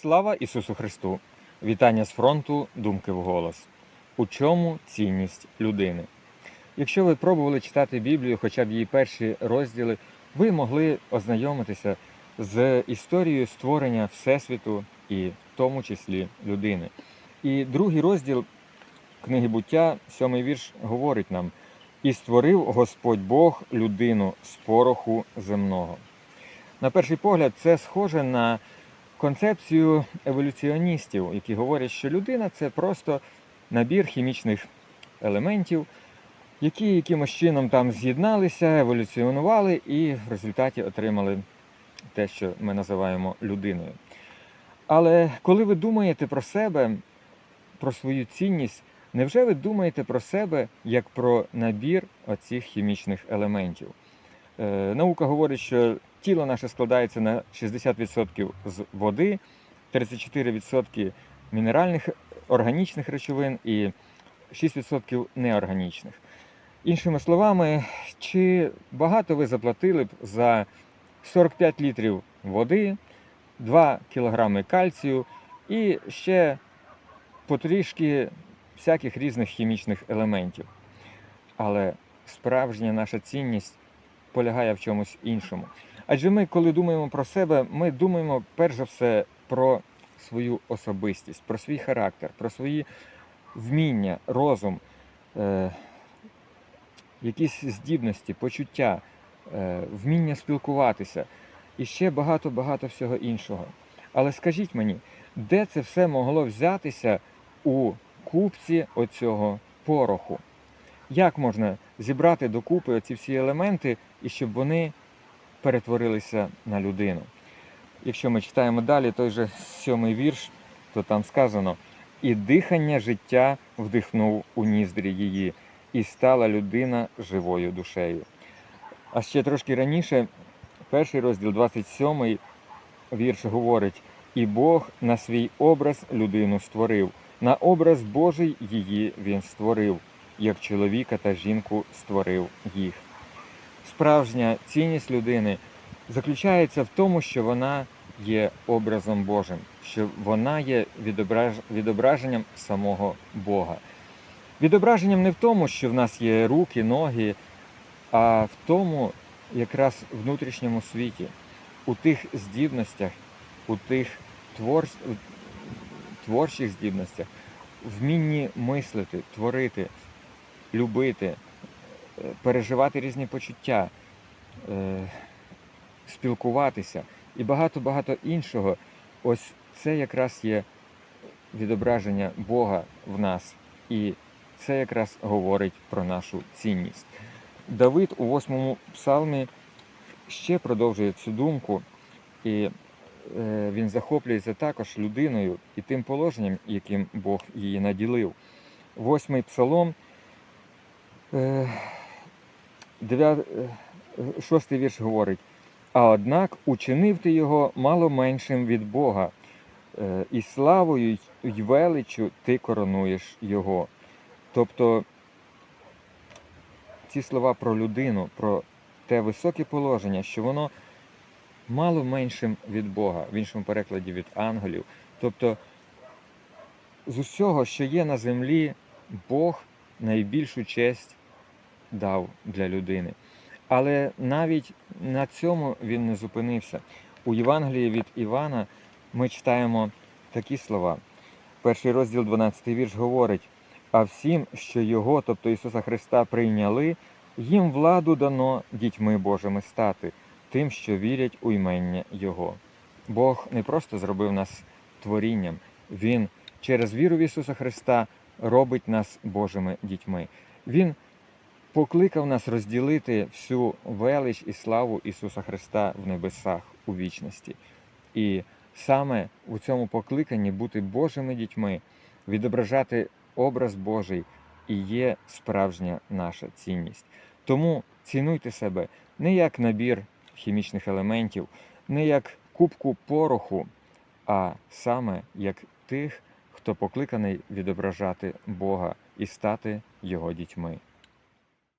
Слава Ісусу Христу! Вітання з фронту Думки вголос. У чому цінність людини? Якщо ви пробували читати Біблію, хоча б її перші розділи, ви могли ознайомитися з історією створення Всесвіту і в тому числі людини. І другий розділ книги буття, сьомий вірш, говорить нам: І створив Господь Бог людину з пороху земного. На перший погляд, це схоже на концепцію еволюціоністів, які говорять, що людина це просто набір хімічних елементів, які якимось чином там з'єдналися, еволюціонували і в результаті отримали те, що ми називаємо людиною. Але коли ви думаєте про себе, про свою цінність, невже ви думаєте про себе як про набір оцих хімічних елементів? Е, наука говорить, що тіло наше складається на 60% з води, 34% мінеральних органічних речовин і 6% неорганічних. Іншими словами, чи багато ви заплатили б за 45 літрів води, 2 кілограми кальцію і ще потрішки всяких різних хімічних елементів. Але справжня наша цінність полягає в чомусь іншому. Адже ми, коли думаємо про себе, ми думаємо перш за все про свою особистість, про свій характер, про свої вміння, розум, е, якісь здібності, почуття, е, вміння спілкуватися і ще багато-багато всього іншого. Але скажіть мені, де це все могло взятися у купці оцього пороху? Як можна зібрати докупи оці всі елементи і щоб вони перетворилися на людину? Якщо ми читаємо далі той же сьомий вірш, то там сказано: і дихання життя вдихнув у ніздрі її, і стала людина живою душею. А ще трошки раніше, перший розділ, 27 вірш говорить: І Бог на свій образ людину створив, на образ Божий її він створив, як чоловіка та жінку створив їх. Справжня цінність людини заключається в тому, що вона є образом Божим, що вона є відображ... відображенням самого Бога. Відображенням не в тому, що в нас є руки, ноги, а в тому якраз внутрішньому світі, у тих здібностях, у тих твор... творчих здібностях, вмінні мислити, творити, любити, е, переживати різні почуття, е, спілкуватися і багато-багато іншого. Ось це якраз є відображення Бога в нас. І це якраз говорить про нашу цінність. Давид у восьмому псалмі ще продовжує цю думку, і е, він захоплюється також людиною і тим положенням, яким Бог її наділив. Восьмий псалом, шостий вірш говорить: а однак учинив ти його мало меншим від Бога, е, і славою й величчю ти коронуєш його. Тобто ці слова про людину, про те високе положення, що воно мало меншим від Бога, в іншому перекладі від ангелів. Тобто з усього, що є на землі, Бог найбільшу честь дав для людини. Але навіть на цьому він не зупинився. У Євангелії від Івана ми читаємо такі слова. Перший розділ, 12 вірш говорить: а всім, що його, тобто Ісуса Христа, прийняли, їм владу дано дітьми Божими стати, тим, що вірять у ймення Його. Бог не просто зробив нас творінням, Він через віру в Ісуса Христа робить нас Божими дітьми. Він покликав нас розділити всю велич і славу Ісуса Христа в небесах у вічності. І саме у цьому покликанні бути Божими дітьми, відображати образ Божий і є справжня наша цінність. Тому цінуйте себе не як набір хімічних елементів, не як кубку пороху, а саме як тих, хто покликаний відображати Бога і стати Його дітьми.